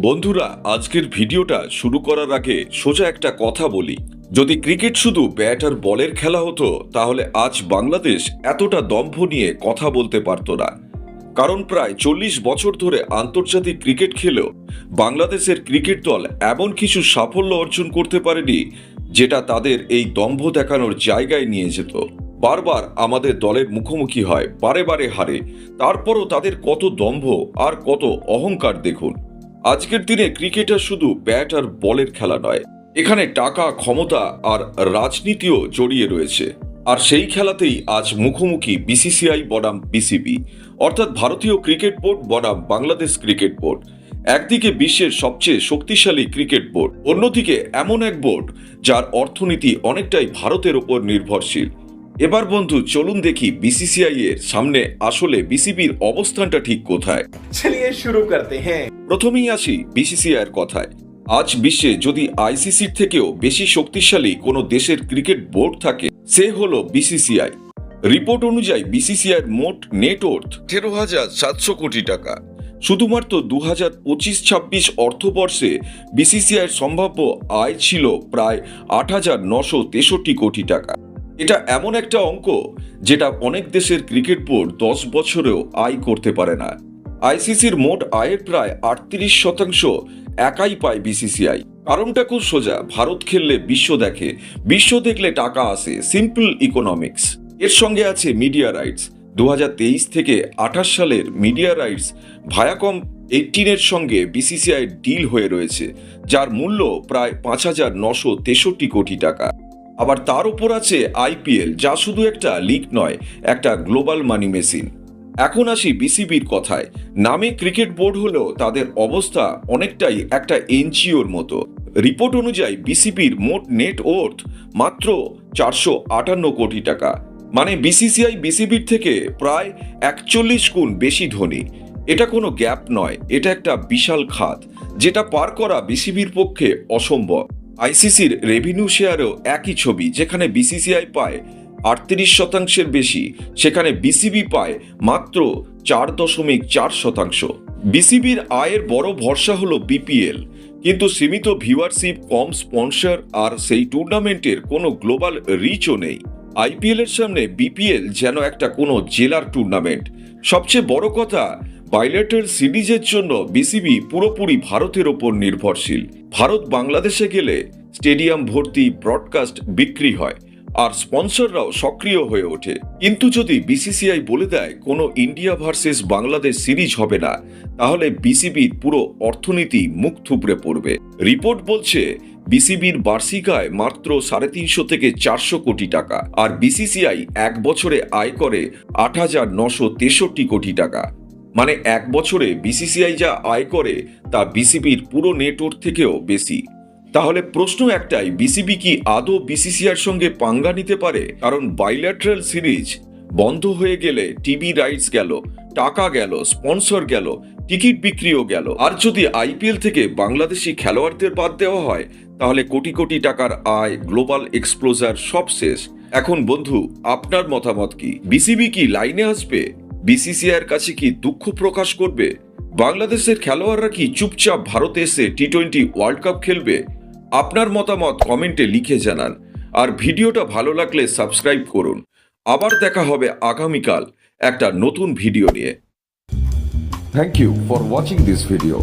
বন্ধুরা, আজকের ভিডিওটা শুরু করার আগে সোজা একটা কথা বলি। যদি ক্রিকেট শুধু ব্যাট আর বলের খেলা হতো, তাহলে আজ বাংলাদেশ এতটা দম্ভ নিয়ে কথা বলতে পারত না। কারণ প্রায় চল্লিশ বছর ধরে আন্তর্জাতিক ক্রিকেট খেলেও বাংলাদেশের ক্রিকেট দল এমন কিছু সাফল্য অর্জন করতে পারেনি, যেটা তাদের এই দম্ভ দেখানোর জায়গায় নিয়ে যেত। বারবার আমাদের দলের মুখোমুখি হয়, বারে বারে হারে। তারপরও তাদের কত দম্ভ আর কত অহংকার দেখুন। আজকের দিনে ক্রিকেটার শুধু ব্যাট আর বলের খেলা নয়, এখানে টাকা, ক্ষমতা আর রাজনীতিও জড়িয়ে রয়েছে। আর সেই খেলাতেই আজ মুখোমুখি বিসিসিআই বনাম বিসিবি, অর্থাৎ ভারতীয় ক্রিকেট বোর্ড বনাম বাংলাদেশ ক্রিকেট বোর্ড। একদিকে বিশ্বের সবচেয়ে শক্তিশালী ক্রিকেট বোর্ড, অন্যদিকে এমন এক বোর্ড যার অর্থনীতি অনেকটাই ভারতের ওপর নির্ভরশীল। এবার বন্ধু, চলুন দেখি বিসিসিআই এর সামনে আসলে বিসিবির অবস্থানটা ঠিক কোথায়। শুরু করতে হ্যাঁ প্রথমেই আসি বিসিসিআই এর কথায়। আজ বিশ্বে যদি আইসিসির থেকেও বেশি শক্তিশালী কোনো দেশের ক্রিকেট বোর্ড থাকে, সে হলো বিসিসিআই রিপোর্ট অনুযায়ী বিসিসিআইয়ের মোট নেট ওর্থ তেরো হাজার সাতশো কোটি টাকা। শুধুমাত্র দু হাজার পঁচিশ ছাব্বিশ অর্থবর্ষে বিসিসিআই এর সম্ভাব্য আয় ছিল প্রায় আট হাজার নশো তেষট্টি কোটি টাকা। এটা এমন একটা অঙ্ক যেটা অনেক দেশের ক্রিকেট বোর্ড দশ বছরেও আয় করতে পারে না। আইসিসির মোট আয়ের প্রায় আটত্রিশ শতাংশ একাই পায় বিসিসিআই। কারণটা খুব সোজা, ভারত খেললে বিশ্ব দেখে। বিশ্ব দেখলে টাকা আসে সিম্পল ইকোনমিক্স এর সঙ্গে আছে মিডিয়া রাইটস দু হাজার তেইশ থেকে আঠাশ সালের মিডিয়া রাইটস ভায়াকম এইটিনের সঙ্গে বিসিসিআই ডিল হয়ে রয়েছে, যার মূল্য প্রায় পাঁচ হাজার নশো তেষট্টি কোটি টাকা। আবার তার উপর আছে আইপিএল যা শুধু একটা লিগ নয়, একটা গ্লোবাল মানি মেশিন এখন আসি বিসিবির কথায়। নামে ক্রিকেট বোর্ড হলেও তাদের অবস্থা অনেকটাই একটা এনজিওর মতো। রিপোর্ট অনুযায়ী বিসিবির মোট নেট ওর্থ মাত্র চারশো আটান্ন কোটি টাকা। মানে বিসিসিআই বিসিবির থেকে প্রায় একচল্লিশ গুণ বেশি ধনী। এটা কোনো গ্যাপ নয়, এটা একটা বিশাল খাত, যেটা পার করা বিসিবির পক্ষে অসম্ভব। আইসিসির রেভিনিউ শেয়ারেও একই ছবি, যেখানে বিসিসিআই পায় আটত্রিশ শতাংশের বেশি, সেখানে বিসিবি পায় মাত্র চার দশমিক চার শতাংশ। বিসিবির আয়ের বড় ভরসা হলো বিপিএল কিন্তু সীমিত ভিউয়ারশিপ, কম স্পন্সর আর সেই টুর্নামেন্টের কোনো গ্লোবাল রিচও নেই। আইপিএল এর সামনে বিপিএল যেন একটা কোনো জেলার টুর্নামেন্ট। সবচেয়ে বড় কথা বাইলেটার সিরিজের জন্য বিসিবি পুরোপুরি ভারতের ওপর নির্ভরশীল। ভারত বাংলাদেশে গেলে স্টেডিয়াম ভর্তি ব্রডকাস্ট বিক্রি হয়। আর স্পন্সররাও সক্রিয় হয়ে ওঠে। কিন্তু যদি বিসিসিআই বলে দেয় কোনো ইন্ডিয়া ভার্সেস বাংলাদেশ সিরিজ হবে না, তাহলে বিসিবির পুরো অর্থনীতি মুখ থুবড়ে পড়বে। রিপোর্ট বলছে, বিসিবির বার্ষিক আয় মাত্র সাড়ে তিনশো থেকে চারশো কোটি টাকা, আর বিসিসিআই এক বছরে আয় করে আট হাজার নশো তেষট্টি কোটি টাকা। মানে এক বছরে বিসিসিআই যা আয় করে, তা বিসিবির পুরো নেটওয়ার্ক থেকেও বেশি। তাহলে প্রশ্ন একটাই, বিসিবি কি আদৌ বিসিসিআর সঙ্গে পাঙ্গা নিতে পারে? কারণ বাইল্যাট্রাল সিরিজ বন্ধ হয়ে গেলে টিভি রাইটস গেল, টাকা গেল স্পন্সর গেল, টিকিট বিক্রিও গেল। আর যদি আইপিএল থেকে বাংলাদেশি খেলোয়াড়দের বাদ দেওয়া হয়, তাহলে কোটি কোটি টাকার আয় গ্লোবাল এক্সপ্লোজার সব শেষ। এখন বন্ধু, আপনার মতামত কি? বিসিবি কি লাইনে আসবে? বিসিসিআইয়ের কাছে কি দুঃখ প্রকাশ করবে? বাংলাদেশের খেলোয়াড়রা কি চুপচাপ ভারতে এসে টি টোয়েন্টি ওয়ার্ল্ড কাপ খেলবে? আপনার মতামত কমেন্টে লিখে জানান। আর ভিডিওটা ভালো লাগলে সাবস্ক্রাইব করুন। আবার দেখা হবে আগামীকাল একটা নতুন ভিডিও নিয়ে। Thank you for watching this video.